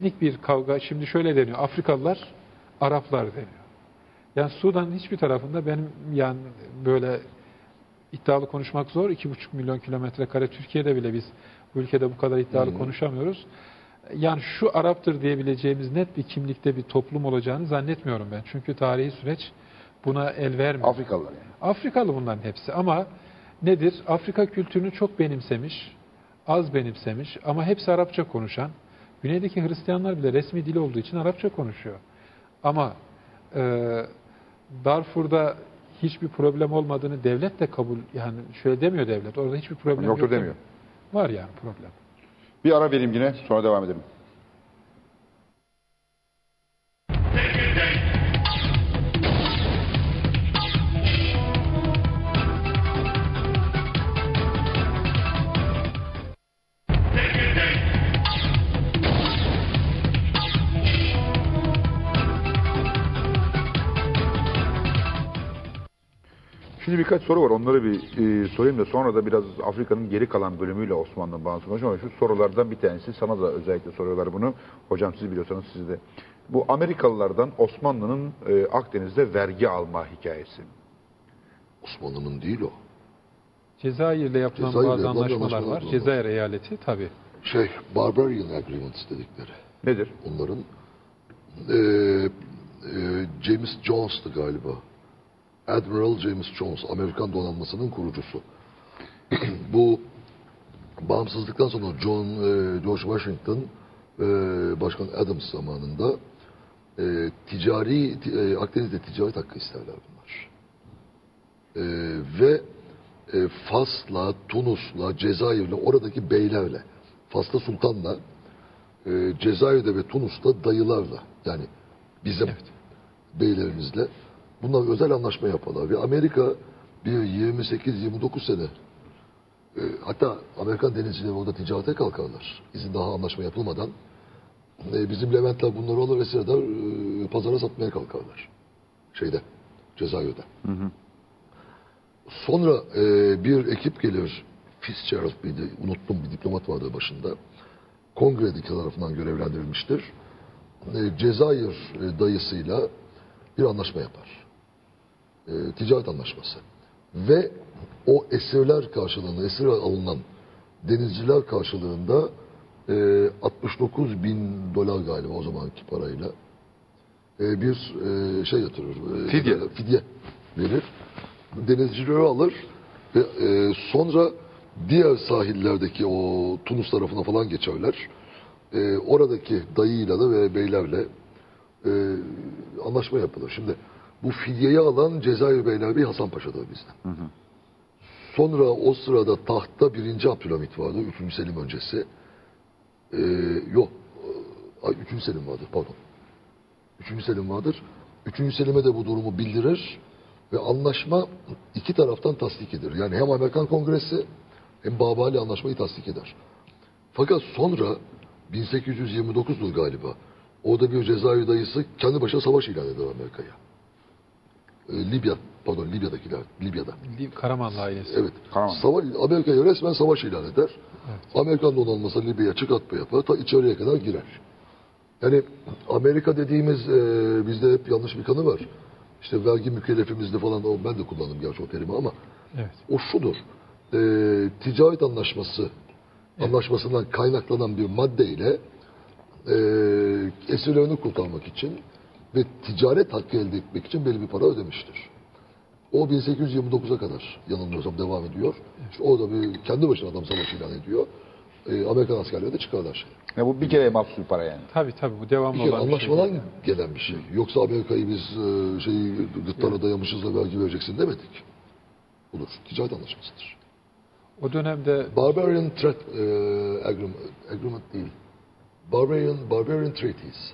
etnik bir kavga. Şimdi şöyle deniyor. Afrikalılar, Araplar deniyor. Yani Sudan'ın hiçbir tarafında benim yani böyle iddialı konuşmak zor. 2,5 milyon kilometre kare Türkiye'de bile biz bu ülkede bu kadar iddialı konuşamıyoruz. Yani şu Arap'tır diyebileceğimiz net bir kimlikte bir toplum olacağını zannetmiyorum ben. Çünkü tarihi süreç buna el vermiyor. Afrikalılar yani. Afrikalı bunların hepsi ama nedir? Afrika kültürünü çok benimsemiş, az benimsemiş ama hepsi Arapça konuşan. Güneydeki Hristiyanlar bile resmi dil olduğu için Arapça konuşuyor. Ama e, Darfur'da hiçbir problem olmadığını devlet de kabul yani şöyle demiyor devlet. Orada hiçbir problem Yoktur yok demiyor. Var yani problem. Bir ara vereyim yine sonra devam edelim. Şimdi birkaç soru var. Onları bir e, sorayım da sonra da biraz Afrika'nın geri kalan bölümüyle Osmanlı'nın bağımsız konuşalım. Ama şu sorulardan bir tanesi sana da özellikle soruyorlar bunu. Hocam siz biliyorsanız siz de. Bu Amerikalılardan Osmanlı'nın e, Akdeniz'de vergi alma hikayesi. Osmanlı'nın değil o. Cezayir'le yapılan Cezayir'le bazı yapılan anlaşmalar anlaşmalar var. var. Cezayir eyaleti tabii. Şey, Barbarian Agreements dedikleri. Nedir? Onların eee, eee, James Jones'tu galiba. Admiral James Jones, Amerikan donanmasının kurucusu. Bu bağımsızlıktan sonra John eee, George Washington eee, Başkan Adams zamanında eee, ticari ti- eee, Akdeniz'de ticaret hakkı isterler bunlar. Eee, ve e, Fas'la, Tunus'la, Cezayir'le, oradaki beylerle, Fas'ta Sultan'la, e, Cezayir'de ve Tunus'ta dayılarla, yani bizim beylerimizle bunlar özel anlaşma yaparlar. Ve Amerika bir 28-29 sene e, hatta Amerikan denizcileri orada ticarete kalkarlar. İzin daha anlaşma yapılmadan. E, bizim Leventler bunları alır esir eder, e, pazara satmaya kalkarlar. Şeyde, Cezayir'de. Sonra e, bir ekip gelir. Fitzgerald miydi? Unuttum bir diplomat vardı başında. Kongredeki tarafından görevlendirilmiştir. E, Cezayir e, dayısıyla bir anlaşma yapar. E, ticaret anlaşması. Ve o esirler karşılığında, esir alınan denizciler karşılığında e, 69 bin dolar galiba o zamanki parayla e, bir e, şey yatırır. e, Fidye. Fidye verir. Denizcileri alır ve e, sonra diğer sahillerdeki o Tunus tarafına falan geçerler. E, oradaki dayıyla da ve beylerle e, anlaşma yapılır. Şimdi bu fidyeyi alan Cezayir Beylerbeyi Hasan Paşa'dır bizden. Sonra o sırada tahtta birinci Abdülhamit vardı. Üçüncü Selim öncesi. E, yok. Ay, üçüncü Selim vardır pardon. Üçüncü Selim vardır. Üçüncü Selim'e de bu durumu bildirir ve anlaşma iki taraftan tasdik edilir. Yani hem Amerikan Kongresi hem Babali anlaşmayı tasdik eder. Fakat sonra 1829'dur galiba. Orada bir Cezayir dayısı kendi başına savaş ilan eder Amerika'ya. Ee, Libya, pardon Libya'dakiler, Libya'da. Karamanlı ailesi. Evet. Tamam. Savaş, Amerika'ya resmen savaş ilan eder. Amerikan donanması Libya'ya çıkartma yapar. Ta içeriye kadar girer. Yani Amerika dediğimiz e, bizde hep yanlış bir kanı var. İşte vergi mükellefimizde falan o ben de kullandım gerçi o terimi ama Evet. o şudur. E, ticaret anlaşması anlaşmasından kaynaklanan bir maddeyle e, esirlerini kurtarmak için ve ticaret hakkı elde etmek için belli bir para ödemiştir. O 1829'a kadar yanılmıyorsam devam ediyor. İşte orada bir kendi başına adam savaş ilan ediyor. E, Amerikan askerleri de çıkarlar şey. Ya bu bir kere mahsus bir para yani. Tabii tabii bu devamlı Bir kere olan bir şey. anlaşmadan gelen bir şey. Yoksa Amerika'yı biz e, şeyi gırtlağına dayamışız da vergi vereceksin demedik. Budur. Ticaret anlaşmasıdır. O dönemde Barbarian Threat e, agreement, agreement değil. Barbarian, Barbarian Treaties.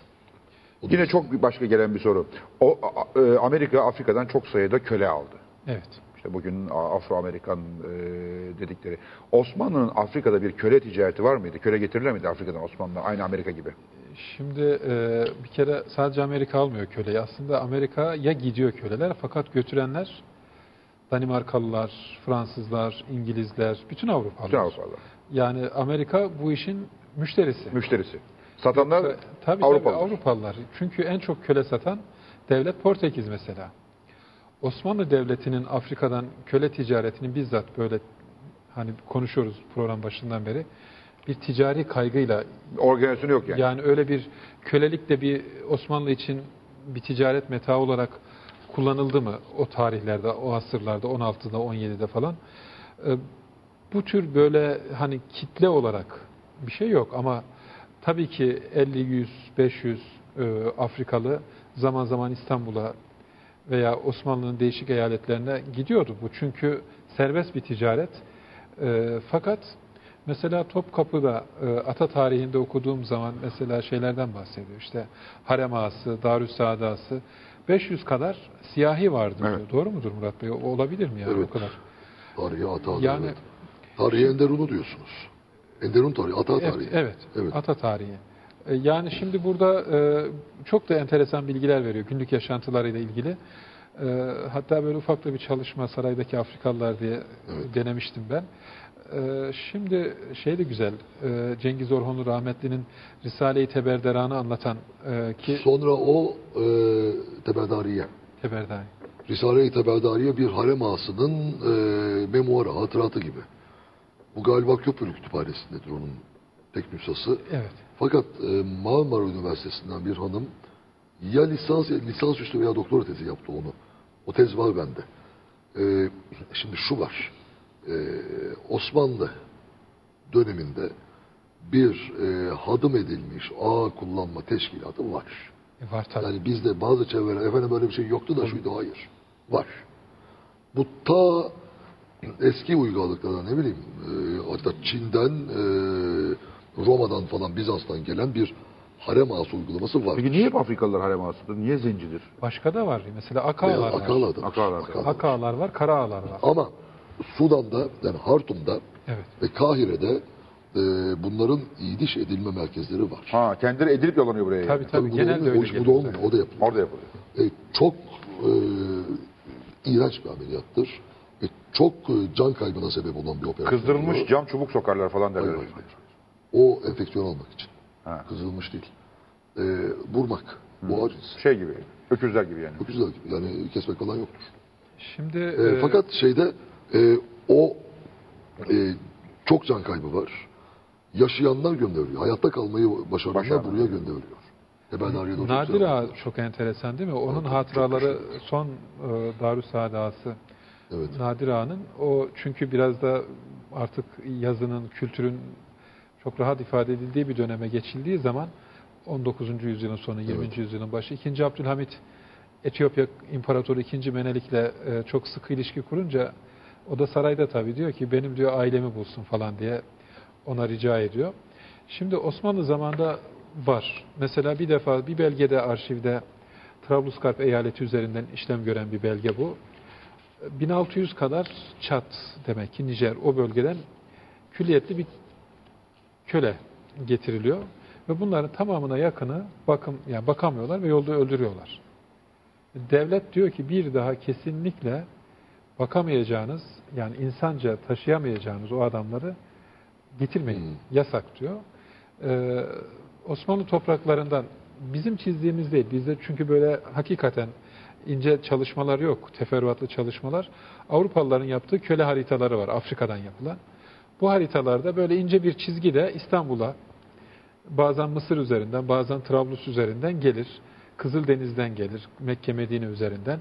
Yine çok bir başka gelen bir soru. O e, Amerika Afrika'dan çok sayıda köle aldı. evet. İşte bugün Afro-Amerikan e, dedikleri. Osmanlı'nın Afrika'da bir köle ticareti var mıydı? Köle getirilir miydi Afrika'dan Osmanlı? Aynı Amerika gibi. Şimdi e, bir kere sadece Amerika almıyor köleyi. Aslında Amerika'ya gidiyor köleler fakat götürenler Danimarkalılar, Fransızlar, İngilizler, bütün Avrupalılar. Bütün Avrupalılar. Yani Amerika bu işin müşterisi. Müşterisi. Satanlar Tabii Avrupalılar. tabii Avrupalılar. Çünkü en çok köle satan devlet Portekiz mesela. Osmanlı Devleti'nin Afrika'dan köle ticaretini bizzat böyle hani konuşuyoruz program başından beri bir ticari kaygıyla Organizasyonu yok yani. yani öyle bir kölelik de bir Osmanlı için bir ticaret metaı olarak kullanıldı mı o tarihlerde, o asırlarda, 16'da, 17'de falan. Ee, Bu tür böyle hani kitle olarak bir şey yok ama tabii ki 50, 100, 500 e, Afrikalı zaman zaman İstanbul'a veya Osmanlı'nın değişik eyaletlerine gidiyordu bu. Çünkü serbest bir ticaret. E, fakat mesela Topkapı'da e, ata tarihinde okuduğum zaman mesela şeylerden bahsediyor. İşte Harem Ağası, Darüssaade Ağası 500 kadar siyahi vardı. diyor. Evet. Doğru mudur Murat Bey? O- Olabilir mi yani Evet. o kadar? Tarihi Ata Yani- evet. Tarihi Enderun'u diyorsunuz. Enderun tarihi, Ata tarihi. evet. Evet. Ata tarihi. E, Yani şimdi burada e, çok da enteresan bilgiler veriyor günlük yaşantılarıyla ilgili. E, Hatta böyle ufak da bir çalışma saraydaki Afrikalılar diye Evet. denemiştim ben. Şimdi şey de güzel, Cengiz Orhonlu rahmetlinin Risale-i Teberderan'ı anlatan ki Sonra o e, Teberdariye. Teberdani. Risale-i Teberdariye bir harem ağasının e, memuarı, hatıratı gibi. Bu galiba Köprülü Kütüphanesi'ndedir onun tek nüshası. Evet. Fakat e, Marmara Üniversitesi'nden bir hanım ya lisans lisansüstü veya doktora tezi yaptı onu. O tez var bende. E, şimdi şu var. E, Osmanlı döneminde bir e, hadım edilmiş ağ kullanma teşkilatı var. E, Var tabii. Yani bizde bazı çevreler efendim böyle bir şey yoktu da şuydu hayır. Var. Bu ta eski uygarlıklardan ne bileyim e, hatta Çin'den e, Roma'dan falan Bizans'tan gelen bir harem ağası uygulaması var. Peki niye hep Afrikalılar harem ağasıdır? Niye zencidir? Başka da var. Mesela Veya Akalar var. Akağlar'da. Akağlar'da. Akağlar. Ak ağalar var, kara ağalar var. Ama Sudan'da yani Hartum'da Evet. ve Kahire'de e, bunların iyiliş edilme merkezleri var. Ha kendileri edilip yollanıyor buraya. Tabii yani. tabii. bu da Genelde öyle O iş burada geliyor olmuyor. O da yapılıyor. Orada yapılıyor. E, çok e, iğrenç bir ameliyattır. Ve çok e, can kaybına sebep olan bir operasyon. Kızdırılmış oluyor. cam çubuk sokarlar falan derler. Hayır, hayır, hayır. O enfeksiyon almak için. Ha. Kızılmış değil. E, vurmak. Bu acız. Şey gibi. Öküzler gibi yani. Güzel gibi. Yani kesmek falan yoktur. Şimdi E, e, fakat şeyde e, o e, çok can kaybı var. Yaşayanlar gönderiliyor. Hayatta kalmayı başaranlar Başaranlar. buraya gönderiliyor. Ebedariye doğru Nadir. Ağa çok enteresan değil mi? Onun çok hatıraları son e, Darüssaade Ağası Evet. Nadir Ağa'nın. O çünkü biraz da artık yazının, kültürün çok rahat ifade edildiği bir döneme geçildiği zaman 19. yüzyılın sonu, 20. Evet. yüzyılın başı 2. Abdülhamit Etiyopya İmparatoru 2. Menelik'le e, çok sıkı ilişki kurunca o da sarayda tabii diyor ki benim diyor ailemi bulsun falan diye ona rica ediyor. Şimdi Osmanlı zamanında var. Mesela bir defa bir belgede arşivde Trablusgarp eyaleti üzerinden işlem gören bir belge bu. 1600 kadar Çat demek ki Nijer o bölgeden külliyetli bir köle getiriliyor ve bunların tamamına yakını bakım yani bakamıyorlar ve yolda öldürüyorlar. Devlet diyor ki bir daha kesinlikle bakamayacağınız yani insanca taşıyamayacağınız o adamları getirmeyin. Hmm. Yasak diyor. Ee, Osmanlı topraklarından bizim çizdiğimiz değil. Bizde çünkü böyle hakikaten ince çalışmalar yok. Teferruatlı çalışmalar. Avrupalıların yaptığı köle haritaları var. Afrika'dan yapılan. Bu haritalarda böyle ince bir çizgi de İstanbul'a bazen Mısır üzerinden, bazen Trablus üzerinden gelir. Kızıldeniz'den gelir, Mekke Medine üzerinden.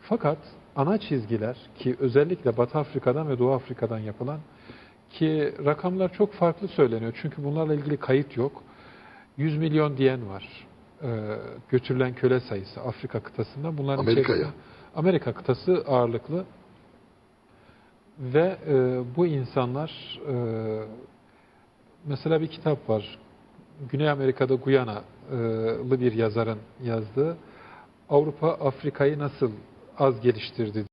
Fakat ana çizgiler ki özellikle Batı Afrika'dan ve Doğu Afrika'dan yapılan ki rakamlar çok farklı söyleniyor. Çünkü bunlarla ilgili kayıt yok. 100 milyon diyen var. Ee, götürülen köle sayısı Afrika kıtasından. Bunların Amerika'ya. Amerika kıtası ağırlıklı. Ve e, bu insanlar e, mesela bir kitap var. Güney Amerika'da Guyana'lı bir yazarın yazdığı Avrupa Afrika'yı nasıl az geliştirdi